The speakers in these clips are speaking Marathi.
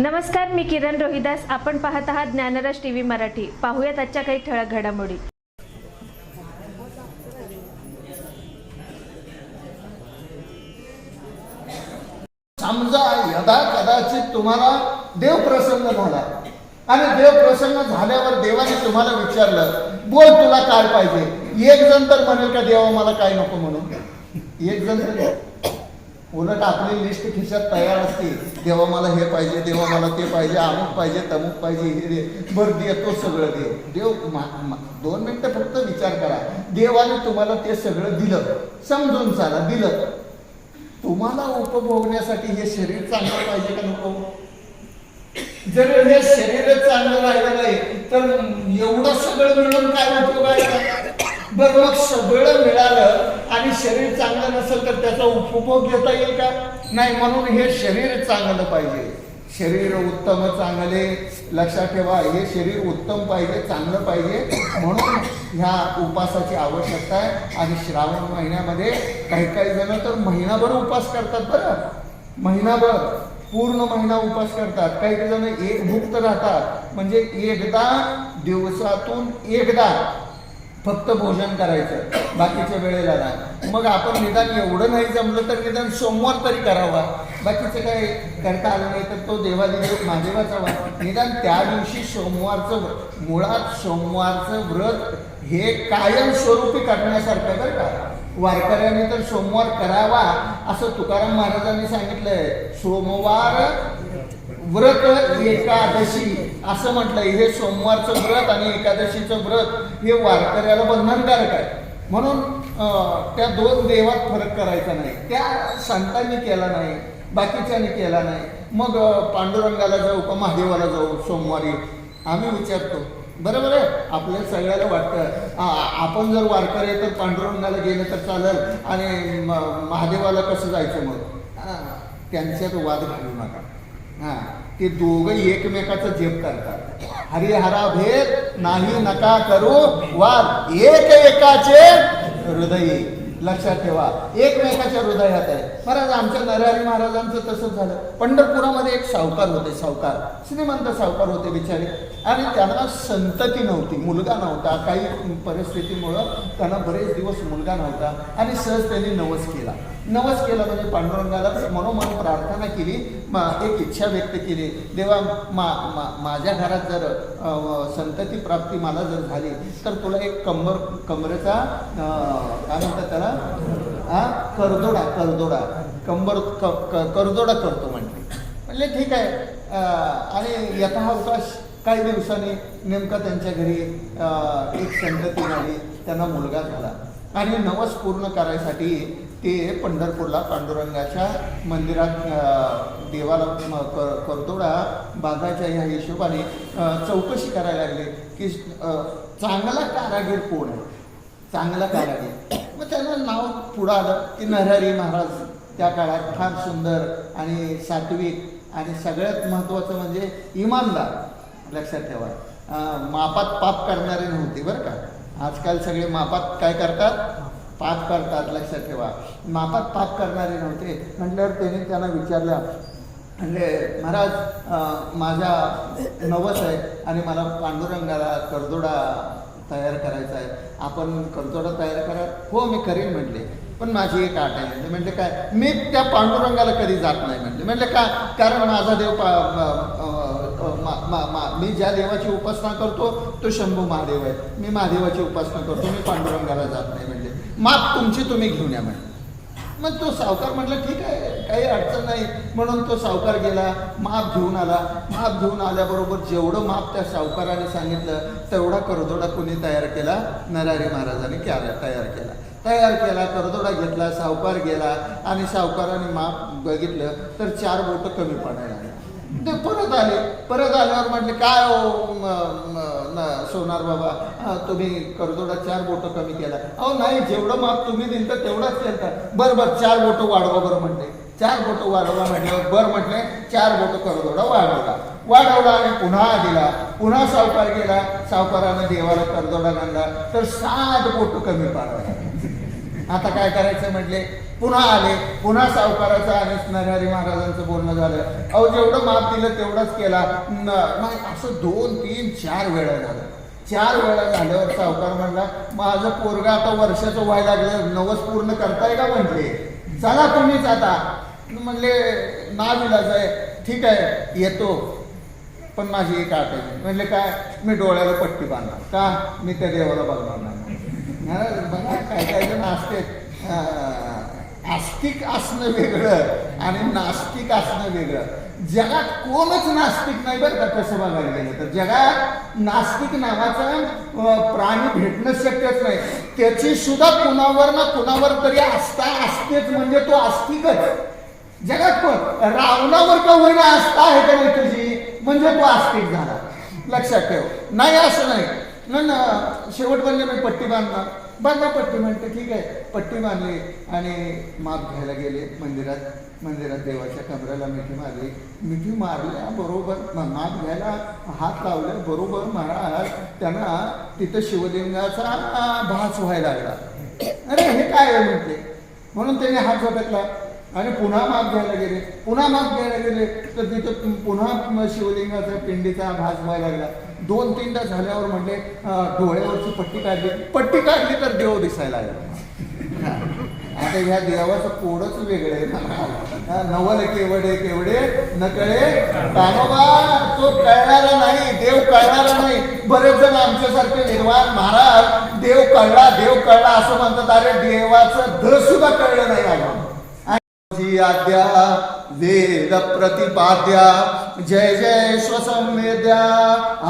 नमस्कार मी किरण रोहिदास. आपण पाहत आहात ज्ञानराज टीव्ही मराठी. पाहूयात आजच्या काही ठळक घडामोडी. समजा यदा कदाचित तुम्हाला देव प्रसन्न झाला. आणि देव प्रसन्न झाल्यावर देवाने तुम्हाला विचारलं बोल तुला काय पाहिजे? एक जण तर म्हणेल का देवा मला काय नको म्हणून? एक जण तर उलट आपली लिस्ट खिशात तयार असते. देवा मला हे पाहिजे देवा मला ते पाहिजे अमुक पाहिजे तमुक पाहिजे हे दे. बरं देतो सगळं दे. देव दोन मिनटं फक्त विचार करा. देवाने तुम्हाला ते सगळं दिलं. समजून चाला दिलं. तुम्हाला उपभोगण्यासाठी हे शरीर चांगलं पाहिजे का नको? जर हे शरीरच चांगलं राहिलं नाही तर एवढं सगळं मिळून काय उपयोग आहे? बरं मग सगळं मिळालं आणि शरीर चांगलं नसेल तर त्याचा उपभोग घेता येईल का? नाही म्हणून हे शरीर चांगलं पाहिजे. शरीर उत्तम चांगले लक्षात ठेवा हे शरीर उत्तम पाहिजे चांगलं पाहिजे. म्हणून ह्या उपासाची आवश्यकता आहे. आणि श्रावण महिन्यामध्ये काही काही जण तर महिनाभर उपास करतात बरं. महिनाभर पूर्ण महिना उपास करतात. काही काही जण एक भुक्त राहतात. म्हणजे एकदा दिवसातून एकदा फक्त भोजन करायचं बाकीच्या वेळेला नाही मग आपण निदान एवढं नाही जमलं तर निदान सोमवार तरी करावा. बाकीचं काय करता आलं नाही तर तो देवादी महादेवाचा वा निदान त्या दिवशी सोमवारचं व्रत मुळात सोमवारचं व्रत हे कायमस्वरूपी करण्यासारखं बरं का. वारकऱ्याने तर सोमवार करावा असं तुकाराम महाराजांनी सांगितलंय. सोमवार व्रत एकादशी असं म्हटलंय हे सोमवारचं व्रत आणि एकादशीचं व्रत हे वारकऱ्याला बंधनकारक आहे. म्हणून त्या दोन देवात फरक करायचा नाही. त्या संतांनी केला नाही बाकीच्यांनी केला नाही. मग पांडुरंगाला जाऊ का महादेवाला जाऊ सोमवारी? आम्ही विचारतो. बरोबर आहे? आपल्या सगळ्याला वाटतं. आपण जर वारकरी तर पांडुरंगाला गेलं तर चालेल. आणि महादेवाला कसं जायचं मग? त्यांच्यात वाद घालू नका. हा ते दोघं एकमेकाचं जेप करतात. हरिहरा भेद नाही नका करू वाद. एक एकाचे हृदय. लक्षात ठेवा एकमेकाच्या हृदयात आहे. महाराज आमच्या नरहरी महाराजांचं तसंच झालं. पंढरपुरामध्ये एक सावकार होते सावकार. श्रीमंत सावकार होते बिचारे. आणि त्यांना संतती नव्हती मुलगा नव्हता. काही परिस्थितीमुळं त्यांना बरेच दिवस मुलगा नव्हता. आणि सहज त्यांनी नवस केला. नवस केलं म्हणजे पांडुरंगाला मनोमन प्रार्थना केली. मा- एक इच्छा व्यक्त केली. देवा मा मा- माझ्या घरात जर संतती प्राप्ती मला जर झाली तर तुला एक कंबर कमरेचा काय म्हणतात त्याला? हा? करदोडा करदोडा कंबर क- करदोडा करतो म्हटले. म्हणजे ठीक आहे. आणि आणि यथावकाश काही दिवसांनी नेमका त्यांच्या घरी एक संतती झाली. त्यांना मुलगा झाला. आणि नवस पूर्ण करायसाठी ते पंढरपूरला पांडुरंगाच्या मंदिरात देवाला म- क- करदोडा बांधायच्या ह्या हिशोबाने चौकशी करायला लागली की चांगला कारागीर कोण आहे? चांगला कारागीर. मग त्यांना नाव पुढं आलं की नरहरी महाराज. त्या काळात फार सुंदर आणि सात्विक आणि सगळ्यात महत्त्वाचं म्हणजे इमानदार. लक्षात ठेवा. मापात पाप करणारे नव्हते बरं का. आजकाल सगळे मापात काय करतात? पाप करतात लक्षात ठेवा. मापात पाप करणारे नव्हते. म्हटल्यावर त्याने त्यांना विचारलं म्हणजे महाराज माझा नवस आहे आणि मला पांडुरंगाला करदोडा तयार करायचा आहे. आपण करदोडा तयार करा. हो मी करीन म्हटले. पण माझी एक आठ आहे म्हणजे म्हणजे काय? मी त्या पांडुरंगाला कधी जात नाही म्हटले. म्हणजे का? कारण माझा देव पा मा- मा- मा- मी ज्या देवाची उपासना करतो तो शंभू महादेव आहे. मी महादेवाची उपासना करतो मी पांडुरंगाला जात नाही म्हणजे. माप तुमची तुम्ही घेऊन या म्हणजे मग तो सावकार म्हटलं ठीक आहे काही अडचण नाही. म्हणून तो सावकार गेला माप घेऊन आला. माप घेऊन आल्याबरोबर जेवढं माप त्या सावकाराने सांगितलं तेवढा करदोडा कोणी तयार केला? नरारी महाराजांनी केला तयार केला. तयार केला करदोडा घेतला सावकार गेला आणि सावकाराने माप बघितलं तर चार बोटं कमी पडायला लागले. ते परत आले. परत आल्यावर म्हटले काय हो सोनार बाबा? तुम्ही करदोडा चार बोटं कमी केला. अहो नाही जेवढं माप तुम्ही दिलं तेवढंच केलं बरं बरं चार बोटं वाढवा बरं म्हटले चार बोटं वाढवा म्हटल्यावर बरं म्हटले. चार बोटं करदोडा वाढवला. वाढवला आणि पुन्हा दिला. पुन्हा सावकार गेला. सावकारानं देवाला करदोडा आणला. तर सात बोटं कमी पाडवा आता काय करायचं म्हटले? पुन्हा आले. पुन्हा सावकाराचं आणि नरहरी महाराजांचं बोलणं झालं. अहो जेवढं माप दिलं तेवढंच केला. नाही असं दोन तीन चार वेळा झालं. चार वेळा झाल्यावर सावकार म्हणला माझं पोरगा आता वर्षाचं व्हायला लागलं. नवस पूर्ण करताय का? म्हटले. चला तुम्हीच आता. म्हणले ना विलाज आहे. ठीक आहे येतो. पण माझी एक आठ म्हणले काय? मी डोळ्याला पट्टी बांधणार. का? मी त्या देवाला बघणार नाही. बघा काय काय जण असते आस्तिक असणं वेगळं आणि नास्तिक असणं वेगळं. जगात कोणच नास्तिक नाही बरं का कसं बघायला गेलं तर. जगात नास्तिक नावाचा प्राणी भेटणं शक्यच नाही. त्याची सुद्धा कुणावर ना कुणावर तरी आस्था असतेच म्हणजे तो आस्तिकच. जगात कोण? रावणावर का होईना आस्था आहे का नाही तुझी? म्हणजे तो आस्तिक झाला. लक्षात ठेव. नाही असं नाही. ना ना शेवट म्हणजे मी पट्टी बांधणार. बांधा पट्टी म्हणते ठीक आहे. पट्टी बांधली आणि माप घ्यायला गेले. मंदिरात मंदिरात देवाच्या कमऱ्याला मिठी मारली. मिठी मारल्या बरोबर माप घ्यायला हात लावले बरोबर महाराज त्यांना तिथं शिवलिंगाचा भास व्हायला लागला. अरे हे काय आहे म्हटले म्हणून त्याने हात झोपटला. आणि पुन्हा माग घ्यायला गेले. पुन्हा माग घ्यायला गेले तर तिथं पुन्हा शिवलिंगाचा पिंडीचा भास व्हायला लागला. दोन तीनदा झाल्यावर म्हणले डोळ्यावरची पट्टी काढली. पट्टी काढली तर देव दिसायला लागला. आता ह्या देवाचं कोडच वेगळं आहे नवल केवडे केवडे नकळे. कानोबा तो कळणारा नाही देव कळणारा नाही. बरेच जण आमच्यासारखे निर्वाण महाराज देव कळला देव कळला असं म्हणतात अरे देवाचं ध सुद्धा कळलं नाही आम्हाला. जी आद्या वेद प्रतिपाद्या जय जय स्वसंवेद्या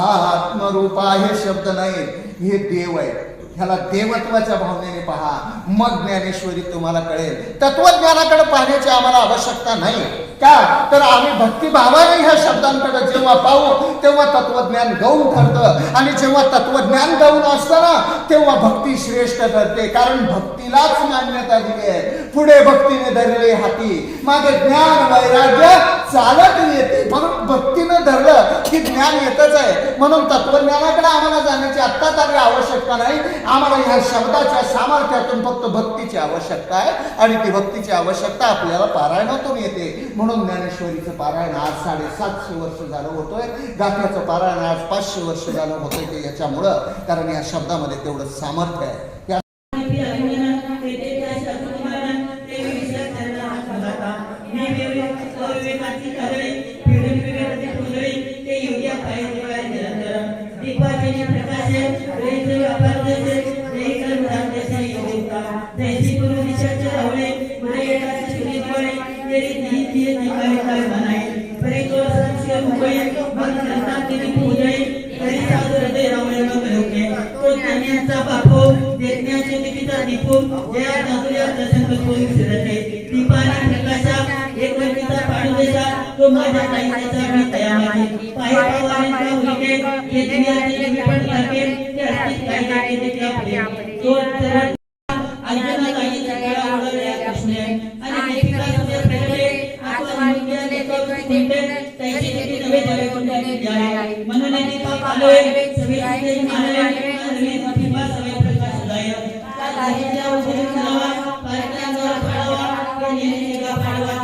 आत्मरूपा हे शब्द नाही हे देव आहे ह्याला देवत्वाच्या भावनेने पहा. मग ज्ञानेश्वरी तुम्हाला कळेल. तत्वज्ञानाकडे पाहण्याची आम्हाला आवश्यकता नाही. का? तर आम्ही भक्तिभावाने ह्या शब्दांकडे जेव्हा पाहू तेव्हा तत्वज्ञान गौण ठरतं. आणि जेव्हा तत्वज्ञान गौण असतं ना तेव्हा भक्ती श्रेष्ठ ठरते. कारण भक्तीलाच मान्यता दिली आहे. पुढे भक्तीने धरले हाती. मागे ज्ञान वैराग्य चालत धरलं की ज्ञान येतच आहे. म्हणून तत्वज्ञानाकडे आम्हाला जाण्याची आत्ता तरी आवश्यकता नाही. आम्हाला ह्या शब्दाच्या सामर्थ्यातून फक्त भक्तीची आवश्यकता आहे. आणि ती भक्तीची आवश्यकता आपल्याला पारायणातून येते. म्हणून ज्ञानेश्वरीचं पारायण आज साडेसातशे वर्ष झालं होतोय. गाथ्याचं पारायण आज पाचशे वर्ष झालं होतंय ते याच्यामुळं. कारण या शब्दामध्ये तेवढं सामर्थ्य आहे. माझ्या ताईचा मी तयार आहे. पाय पावांचा उलटे हे दुनियाचे मी पण लागे ते अस्तित्व काही काही देखील आपले तो 我ปนั่งรอ个快乐ว่า一个快乐น